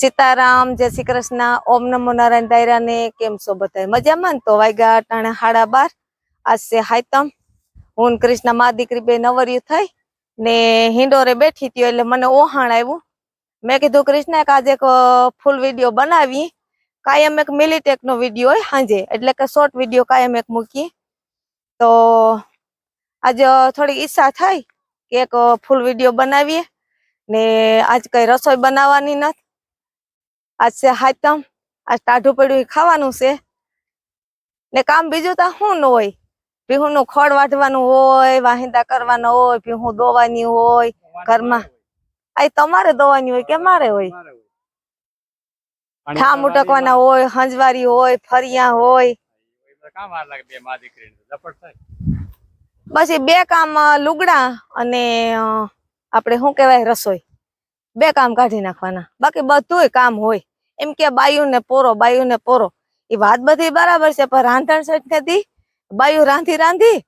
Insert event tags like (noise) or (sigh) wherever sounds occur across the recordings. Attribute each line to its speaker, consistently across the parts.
Speaker 1: સીતારામ, જય શ્રી કૃષ્ણ, ઓમ નમો નારાયણ દાયરા ને કેમ છો બધા મજામાં ને તો વાગ્યા અટાણે હાડા બાર. આજ છે હાયતમ હું કૃષ્ણ મા દીકરી બે નવર્યું થઈ ને હિંડોરે બેઠી હતી એટલે મને ઓહાણ આવ્યું. મેં કીધું, કૃષ્ણ, એક આજે એક ફૂલ વીડિયો બનાવી. કાયમ એક મિલીટેક નો વીડિયો હોય સાંજે એટલે કે શોર્ટ વીડિયો કાયમ એક મૂકી. તો આજે થોડી ઈચ્છા થઈ કે એક ફૂલ વીડિયો બનાવીએ. ને આજ કઈ રસોઈ બનાવવાની નથી. આજ છે હાથમ આજ ટાઢું પડ્યું ખાવાનું છે. ને કામ બીજું તો શું ન હોય? પીહું નું ખોળ વાઢવાનું હોય વાહિંદા કરવાના હોય ભીહું દોવાની હોય ઘરમાં. આ તમારે દોવાની હોય કે મારે હોય? ઠામ ઉટકવાના હોય હંજવારી હોય ફરિયા હોય. બસ એ બે કામ લુગડા અને આપણે શું કહેવાય રસોઈ. બે કામ કાઢી નાખવાના. બાકી બધુંય કામ હોય. એમ કે બાયું ને પોરો બાયું ને પોરો. એ વાત બધી બરાબર છે પણ રાંધણ સેટ નથી બાયું રાંધી રાંધી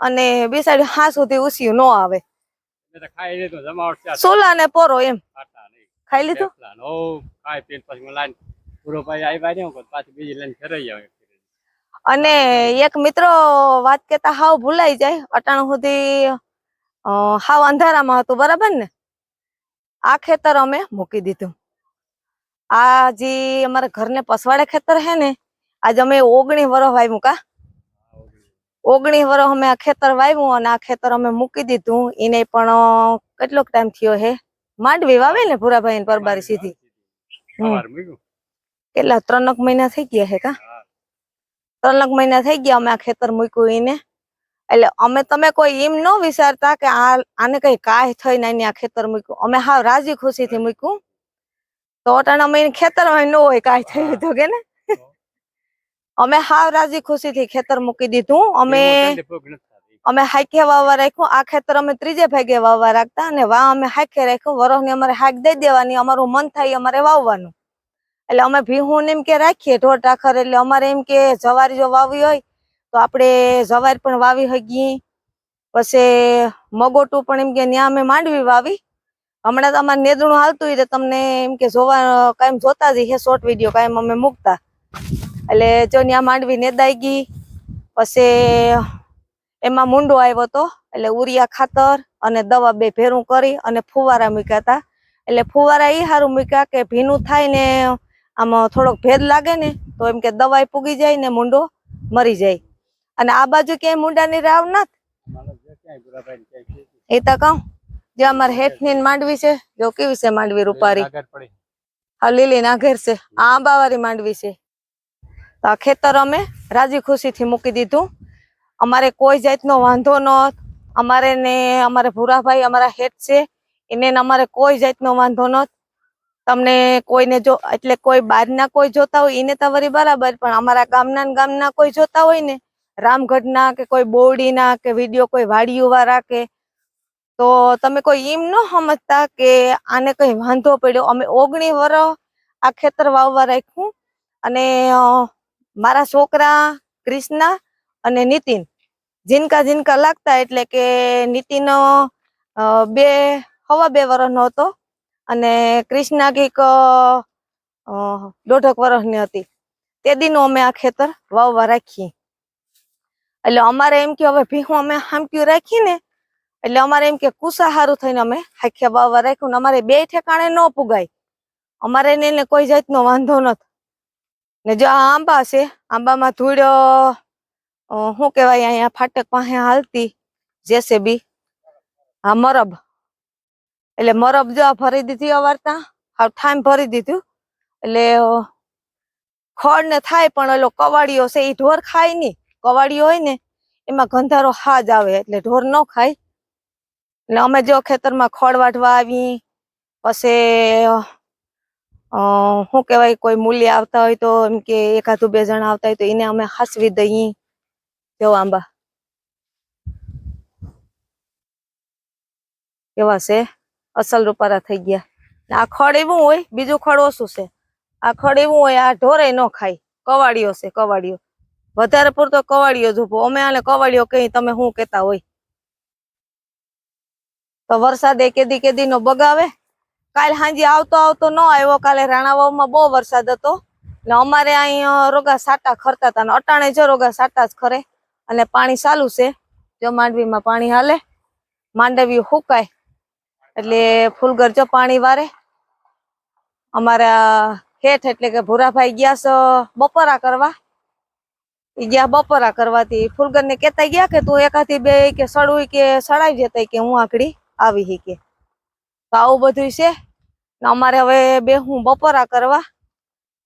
Speaker 1: અને બેસાડી હા સુધી ઉસ્યું ન આવે. સોલા ને પોરો એમ. ખાઈ લીધું? અને એક મિત્રો વાત કેતા હાવ ભૂલાઈ જાય. અટાણ સુધી હાવ અંધારામાં હતું બરાબર ને? આ ખેતર અમે મૂકી દીધું. આ જે અમારા ઘરને પસવાડે ખેતર હે ને આજ અમે ઓગણી વરસ વાવ્યું કા? ઓગણી વરસ અમે આ ખેતર વાવ્યું અને આ ખેતર અમે મૂકી દીધું. એને પણ કેટલોક ટાઈમ થયો હે? માંડવી વાવે ને ભૂરાભાઈ ને પરબારી સીધી. કેટલા ત્રણક મહિના થઈ ગયા હે કા? ત્રણક મહિના થઈ ગયા અમે આ ખેતર મૂક્યું એને. એટલે અમે તમે કોઈ એમ ન વિચારતા કે આ આને કઈ કાય થઈને આ ખેતર મૂક્યું. અમે હા રાજી ખુશી થી મૂક્યું. તો અટાણા અમે ખેતરમાં ન હોય કાય થયું હતું કે ને? અમે હાવ રાજી ખુશી થી ખેતર મૂકી દીધું. અમે અમે હાઈકે વાવવા રાખ્યું. આ ખેતર અમે ત્રીજે ભાગે વાવવા રાખતા અને વા અમે હાઈકે રાખ્યું. વરસની અમારે હાઈક દઈ દેવાની અમારું મન થાય અમારે વાવવાનું. એટલે અમે ભીહું એમ કે રાખીએ ઢોર ટાખર એટલે અમારે એમ કે જવારી જો વાવી હોય તો આપણે જવારી પણ વાવી હગી પછી મગોટું પણ એમ કે ત્યાં અમે માંડવી વાવી. હમણાં તો અમારે નેદણું હાલતું હોય તો તમને એમ કે જોવા કાયમ જોતા જ હે શોર્ટ વીડિયો કાયમ અમે મૂકતા. એટલે જો ત્યાં માંડવી નેદાઈ ગઈ. પછી એમાં મુંડો આવ્યો હતો એટલે ઉરિયા ખાતર અને દવા બે ભેરું કરી અને ફુવારા મૂક્યા હતા. એટલે ફુવારા એ હારું મૂક્યા કે ભીનું થાય ને આમ થોડોક ભેદ લાગે ને તો એમ કે દવાઈ પૂગી જાય ને મુંડો મરી જાય. અને આ બાજુ ક્યાંય મુંડાની રાવ ના એ તો કહું. જે અમારે હેઠની ને માંડવી છે જો કેવી છે માંડવી રૂપારી? હા લીલી નાઘેર છે. આ આંબાવાળી માંડવી છે. તો આ ખેતર અમે રાજી ખુશીથી મૂકી દીધું. અમારે કોઈ જાતનો વાંધો ન અમારે ને અમારે ભૂરાભાઈ અમારા હેઠ છે. એને ને અમારે કોઈ જાતનો વાંધો નહોત તમને કોઈને જો એટલે કોઈ બહારના કોઈ જોતા હોય એને તો બરાબર પણ અમારા ગામના ગામના કોઈ જોતા હોય ને રામગઢના કે કોઈ બોરડીના કે વીડિયો કોઈ વાડીઓ વાળા કે તો તમે કોઈ એમ ન સમજતા કે આને કઈ વાંધો પડ્યો? અમે ઓગણી વર્ષ આ ખેતર વાવવા રાખ્યું અને મારા છોકરા ક્રિષ્ના અને નીતિન. જીનકા જીનકા લાગતા એટલે કે નીતિન બે, હવા બે વર્ષનો હતો અને ક્રિષ્ના કંઈક દોઢક વર્ષની હતી. તે દીનું અમે આ ખેતર વાવવા રાખી એટલે અમારે એમ કે હવે ભીહું અમે હામક્યું રાખીએ ને એટલે અમારે એમ કે કુસા હારું થઈને અમે હાખ્યા બાવા રાખ્યું અમારે બે ઠેકાણે ન પુગાય. અમારે એને કોઈ જાતનો વાંધો નથી. ને જો આંબા છે, આંબામાં ધૂળ શું કહેવાય, અહીંયા ફાટક પાસે હાલતી, જેસીબી, હા, મરબ. એટલે મરબ જો આ ભરી દીધી અવારતા હા ઠાઈમ ભરી દીધું. એટલે ખડ ને થાય પણ ઓલો કવાડીઓ છે એ ઢોર ખાય નહીં કવાડીઓ હોય ને, એમાં ગંધારો હાજ આવે, એટલે ઢોર ન ખાય. એટલે અમે જો ખેતરમાં ખડ વાઢવા આવી, પછી શું કહેવાય, કોઈ મૂલ્ય આવતા હોય તો એમ કે એકાદું બે જણા આવતા હોય તો એને અમે હાસવી દઈએ. જો આંબા. કેવા છે? અસલ રૂપારા થઈ ગયા. આ ખડ એવું હોય, બીજું ખડ ઓછું છે. આ ખડ એવું હોય, આ ઢોરે ન ખાય. કવાડીઓ છે, કવાડીઓ. વધારે પૂરતો કવાડીઓ જ અમે આને કવાડીઓ કહી તમે શું કેતા હોય? તો વરસાદ એ કેદી કેદી નો બગાવે. કાલે હાંજી આવતો આવતો ન આવ્યો, કાલે રાણાવાવમાં બહુ વરસાદ હતો. ને અમારે અહીં રોગા સાટા ખરતા હતા ને અટાણે જો રોગા સાટા જ ખરે. અને પાણી ચાલુ છે. જો માંડવીમાં પાણી હાલે. માંડવી હુકાય. એટલે ફૂલગર જો પાણી વારે. અમારા હેઠ એટલે કે ભૂરાભાઈ ગયા છો બપોરા કરવા. એ ગયા બપોરા કરવાથી ફૂલગર ને કેતા ગયા કે તું એકાથી બે કે સડવું કે સડાવી જતા કે હું આકડી આવી કે તો આવું બધું છે. અમારે હવે બે હું બપોરા કરવા.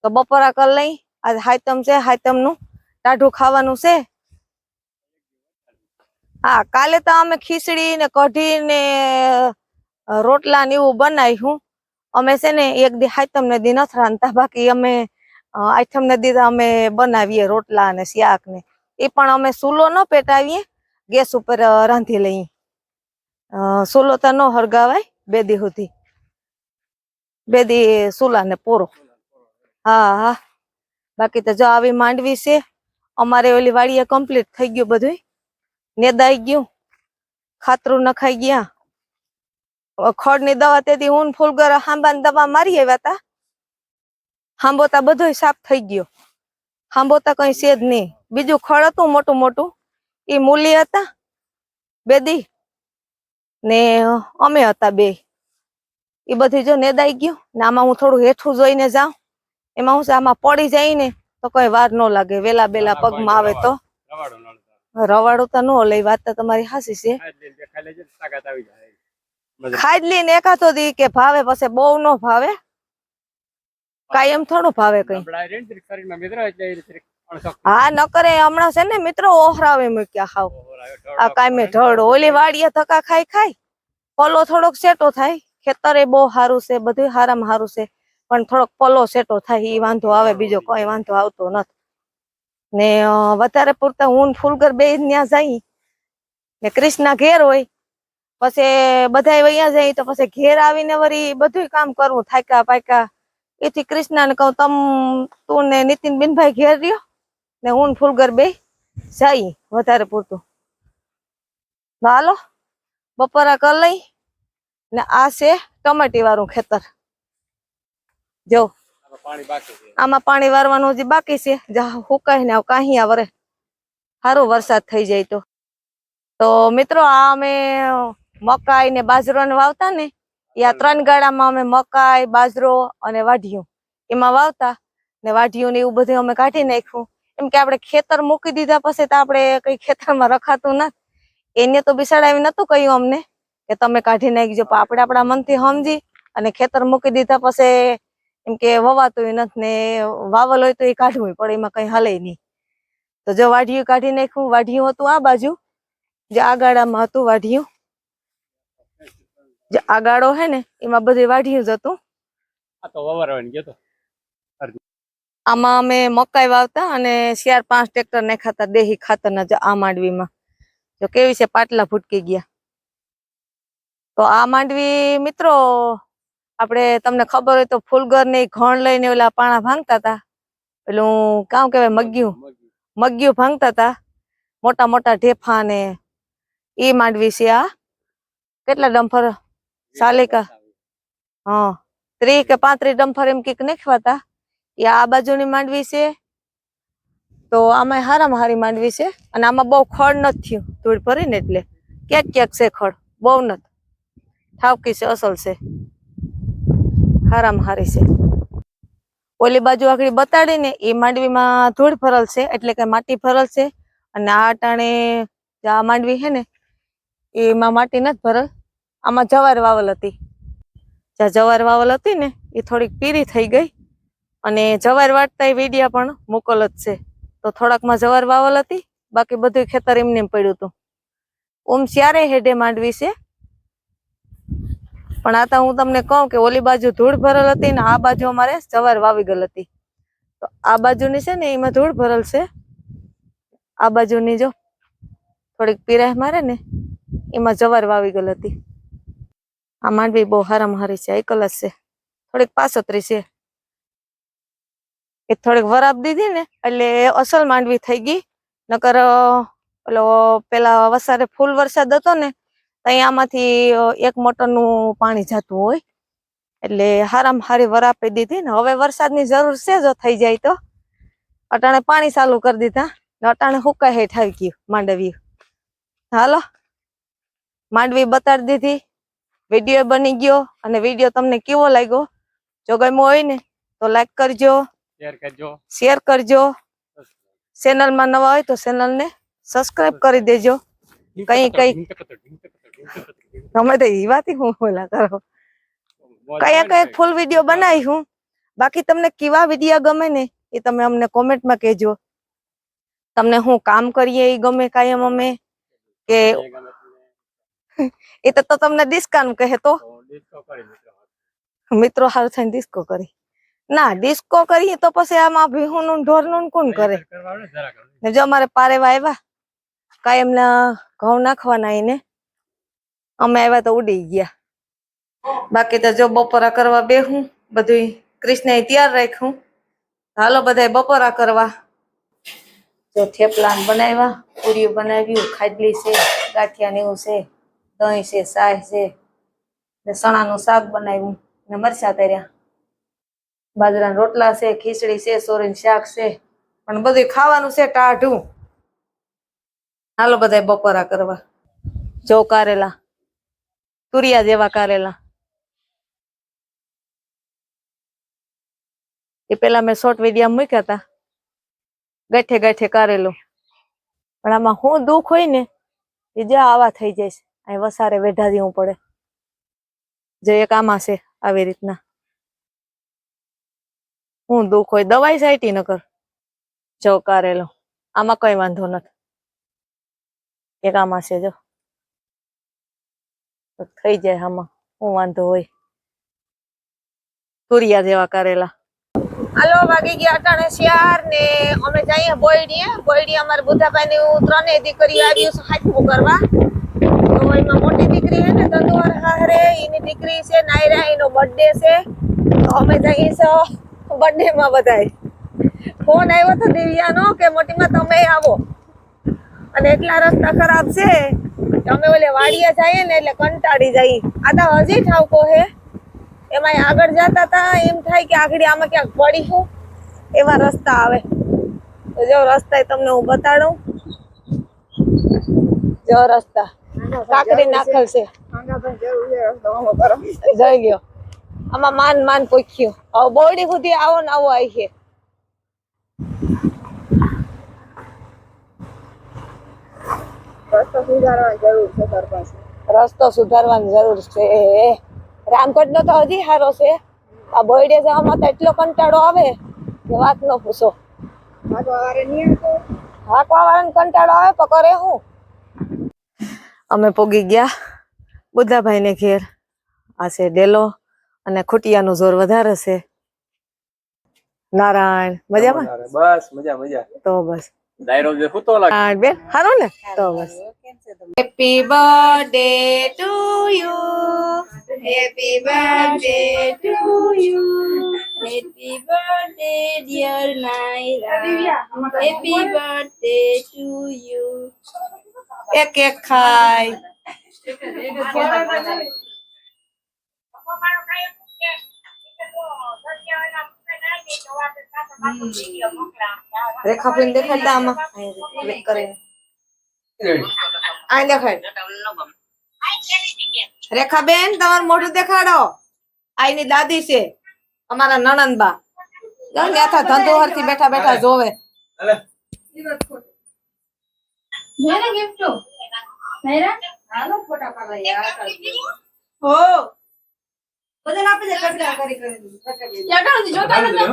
Speaker 1: તો બપોરા કરી લઈ. આજે હાયતમ છે હાયતમનું ટાઢું ખાવાનું છે. હા, કાલે તો અમે ખીચડી ને કઢી ને રોટલા ને એવું બનાવ્યું અમે છે ને એક દી હાયતમ ને દી નથી રાંધતા બાકી અમે આઠમ ને દી અમે બનાવીએ રોટલા ને શાક ને. એ પણ અમે સૂલો ન પેટાવીએ, ગેસ ઉપર રાંધી લઈએ. અ, સૂલો તો ન હળગાવાય બે દી સુધી. બે દી સૂલા ને પૂરો. હા હા. બાકી તો જો આવી માંડવી છે અમારે ઓલી વાડીએ કમ્પ્લીટ થઈ ગયું બધું નેદાઈ ગયું. ખાતરું નખાઈ ગયા. ખડની દવા તેથી ઊન ફૂલગર હાંબાની દવા મારી આવ્યા હતા હાંબોતા બધો સાફ થઈ ગયો. હાંબોતા કઈ છે જ નહીં. બીજું ખડ હતું મોટું મોટું. એ મૂલી હતા. બેદી ને અમે હતા બે. એ બધી જો નેદાઈ ગયું ને આમાં હું થોડું હેઠું જોઈને જાઉં. એમાં હું આમાં પડી જાય ને તો કોઈ વાર ન લાગે. વેલા બેલા પગમાં આવે તો.
Speaker 2: રવાડું
Speaker 1: તો ન લઈ વાત તો તમારી હાસી છે.
Speaker 2: દેખાઈ ને
Speaker 1: એકાતો દી કે ભાવે પછી બહુ ન ભાવે. કાયમ થોડું ભાવે કઈ. હા નકરે હમણાં છે ને મિત્રો ઓહરાવે મૂક્યા ખાવ આ
Speaker 2: ખાય.
Speaker 1: ઢળ. ઓલી વાડીએ ધક્કા ખાઈ ખાઈ પલો થોડોક સેટો થાય. ખેતરે બહુ સારું છે બધું હારામાં સારું છે પણ થોડોક પલો સેટો થાય એ વાંધો આવે બીજો કોઈ વાંધો આવતો નથી. ને વધારે પૂરતા હું ફૂલગર બે ત્યાં જઈ ને ક્રિષ્ના ઘેર હોય પછી બધા વૈયા જાય તો પછી ઘેર આવીને વળી બધું કામ કરવું થાક્યા પાક્યા એથી ક્રિષ્નાને કહું તમ તું ને નીતિન બિનભાઈ ઘેર રહ્યો? ને હું ફૂલગર બે જઈ વધારે પૂરતું. હાલો, બપોરા કર લઈ ને આ છે ટમેટી વાળું ખેતર. જો,
Speaker 2: આમાં પાણી
Speaker 1: વારવાનું હજી બાકી છે. જા હુકાય ને કાંઈ વરે સારો વરસાદ થઈ જાય તો. તો મિત્રો, આ અમે મકાઈ ને બાજરો વાવતા ને આ ત્રણ ગાળામાં અમે મકાઈ, બાજરો અને વાઢિયું એમાં વાવતા ને વાઢિયું ને એવું બધું અમે કાઢી નાખ્યું. એમ કે આપણે ખેતર મૂકી દીધા પછી તો આપણે કઈ ખેતરમાં રખાતું નથી. એને તો બિસાડાવી નતું કહ્યું અમને કે તમે કાઢી નાખજો. પણ આપણે આપણા મનથી સમજી અને ખેતર મૂકી દીધા પછી એમ કે વવાતું નથી ને વાવલ હોય તો એ કાઢવું પણ એમાં કઈ હલે નહીં. તો જો વાઢિયું કાઢી નાખ્યું, વાઢિયું હતું આ બાજુ. જે આ ગાળામાં હતું વાઢિયું. જે આ ગાળો હે ને, એમાં બધી વાઢિયું જ હતું. આમાં અમે મકાઈ વાવતા અને ચાર પાંચ ટ્રેક્ટર નાખાતા દેહી ખાતરના આ માંડવીમાં. જો કેવી છે પાટલા ફૂટકી ગયા. તો આ માંડવી મિત્રો આપણે તમને ખબર હોય તો ફૂલગર ને ઘણ લઈને ઓલા પાણા ભાંગતા હતા પેલું કામ કહેવાય મગ્યું.
Speaker 2: મગી.
Speaker 1: મગ્યું ભાંગતા હતા મોટા મોટા ઢેફા ને એ માંડવી છે આ. કેટલા ડમ્ફર? સાલિકા. હા. ત્રીસ કે પાંત્રીસ ડમ્ફર એમ કંઈક નાખવાતા. એ આ બાજુની માંડવી છે. તો આમાં હારામાં હારી માંડવી છે. અને આમાં બહુ ખડ નથી થયું. ધૂળ ભરીને એટલે. ક્યાંક ક્યાંક છે ખડ. બહુ નથી. ઠાવકી છે, અસલ છે. હારામાં હારી છે. ઓલી બાજુ આગળ બતાડીને એ માંડવીમાં ધૂળ ભરલ છે. એટલે કે માટી ફરલ છે. અને આ ટાણે આ માંડવી છે ને, એમાં માટી નથી ભરલ. આમાં જવાર વાવલ હતી. જ્યાં જવાર વાવલ હતી ને, એ થોડીક પીરી થઈ ગઈ. અને જવાર વાટતા વિડિયા પણ મોકલ જ છે. તો થોડાકમાં જવાર વાવલ હતી, બાકી બધું ખેતર એમને પડ્યું હતું. ઓમ ચારે હેડે માંડવી છે? પણ આ તો હું તમને કહું કે ઓલી બાજુ ધૂળ ભરલ હતી ને આ બાજુ અમારે જવાર વાવી ગયેલ હતી. તો આ બાજુની છે ને એમાં ધૂળ ભરલ છે. આ બાજુની જો, થોડીક પીરાહ મારે ને, એમાં જવાર વાવી ગયેલ હતી. આ માંડવી બહુ હારામ હારી છે એકલ છે. થોડીક પાસતરી છે. એ થોડીક વરાપ દીધી ને, એટલે અસલ માંડવી થઈ ગઈ. નકર ઓલો પેલા વસારે ફૂલ વરસાદ હતો ને ત્યાં આમાંથી એક મોટરનું પાણી જતું હોય. એટલે હારામાં હારી વરાપી દીધી ને, હવે વરસાદની જરૂર છે જો થઈ જાય તો. અટાણે પાણી ચાલુ કરી દીધા, ને અટાણે હુકા હેઠ આવી ગયું માંડવી હાલો, માંડવી બતાડી દીધી, વીડિયો બની ગયો, અને વીડિયો તમને કેવો લાગ્યો? જો ગમ્યો હોય ને, તો લાઈક કરજો.
Speaker 2: શેર કરજો.
Speaker 1: શેર કરજો. ચેનલમાં નવા હોય તો ચેનલને સબસ્ક્રાઇબ કરી દેજો. કઈ- કઈ- તમે તો ઈવાથી હું બોલા કરો કયા કયા ફૂલ વીડિયો બનાવી હું? બાકી તમને કેવા વિડીયા ગમે ને એ તમે અમને કોમેન્ટમાં કહેજો. તમને હું કામ કરીએ એ ગમે કાયમ અમે? કે (laughs) એ તો તમને ડિસ્કાઉન્ટ કહે તો મિત્રો હાલ થઈને ડિસ્કો કરી. ના ડિસ્કો કરીએ તો પછી આમાં ભીહુનું ઢોરનું કોણ કરે? જો અમારે પારેવા આવ્યા કાયમ એમના ઘઉં નાખવાના એને. અમે આવ્યા તો ઉડી ગયા. બાકી તો જો બપોરા કરવા બેહું બધું કૃષ્ણએ તૈયાર રાખ્યું. હાલો બધાય બપોરા કરવા. જો થેપલા બનાવ્યા પૂરીઓ બનાવ્યું, ખાડલી છે ગાંઠિયાને એવું છે, દહીં છે સાય છે. ને ચણાનું શાક બનાવ્યું ને મરચા તર્યા. બાજરાના રોટલા છે, ખીચડી છે, સોરીનું શાક છે, પણ બધું ખાવાનું છે ટાઢું. હાલો બધા બપોરા કરવા. જો કારેલા. તુરિયા જેવા કારેલા. એ પેલા મેં શોર્ટ વિડીયા મૂક્યા હતા ગઠે ગઠે કારેલું. પણ આમાં હું દુઃખ હોય ને, એ જો આવા થઈ જાય છે. અહીં વસારે વેઢા દેવું પડે. જો એક આમાં છે, આવી રીતના. હું દુઃખ હોય, દવાઈ સાઈટી નકર. જો કારેલો આમાં કઈ વાંધો નથી. એક આમાં છે જો. થઈ જાય આમાં. હું વાંધો હોય. તુરિયા જેવા કરેલા. હાલો, વાગી ગયા અટાણે શિયાર ને અમે જઈએ બોયડીએ. બોયડી અમારે બુધાભાઈ ની ત્રણેય દીકરી આવ્યું છે હાથમું કરવા. તો એમાં મોટી દીકરી છે ને તંદુવાર હારે. એની દીકરી છે નાયરા એનો બર્થડે છે. તો અમે જઈએ બર્થડે માં બધાય ફોન આવ્યો તો દિવ્યાનો કે મોટીમાં તમે આવો. અને એટલા રસ્તા ખરાબ છે અમે ઓલે વાડીએ જઈએ ને એટલે કંટાળી જઈએ. આ તો હજી ઠાવકો હે. એમાં આગળ જતા હતા એમ થાય કે આગળ આમાં ક્યાંક પડીશું એવા રસ્તા આવે. તો જો રસ્તા તમને હું બતાડું. જો રસ્તા. કાકડી નાખલ છે. જઈ ગયો. આમાં માન માન પોખ્યું. હવે બોરડી સુધી આવો ને આવો આવી છે.
Speaker 3: રસ્તો સુધારવાની જરૂર છે સરપંચ.
Speaker 1: રસ્તો સુધારવાની જરૂર છે. રામગઢ નો તો હજી સારો છે. આ બોયડે જવામાં તો એટલો કંટાળો આવે કે વાત ન પૂછો. હાકવા વાળાને કંટાળો આવે તો કરે હું. અમે પોગી ગયા. બુદ્ધાભાઈ ને ઘેર. આ છે ડેલો. અને ખુટિયાનું જોર વધારે છે. નારાયણ મજામાં?
Speaker 2: બસ મજા મજા.
Speaker 1: તો બસ.
Speaker 2: ડાયરો જે ફૂતો લાગે.
Speaker 1: નારાયણ બેન સારું ને? તો બસ. Happy birthday to you
Speaker 3: happy birthday to you happy birthday dear Naira happy birthday to you
Speaker 1: એક એક ખાય રેખા ફીન દેખાડતા આમાં? ક્લિક કરીને આ દેખાડ રેખા બેન તમારું મોઢું દેખાડો. આઈની દાદી છે અમારા નણંદબા. ન્યાથા ધંધો હરથી બેઠા બેઠા જોવે.
Speaker 3: મેરા ગિફ્ટ મેરા હાલો ફોટા પાડવા
Speaker 1: હો. બધા આપી દે કટકા કરી કરી
Speaker 3: જોતા નતો?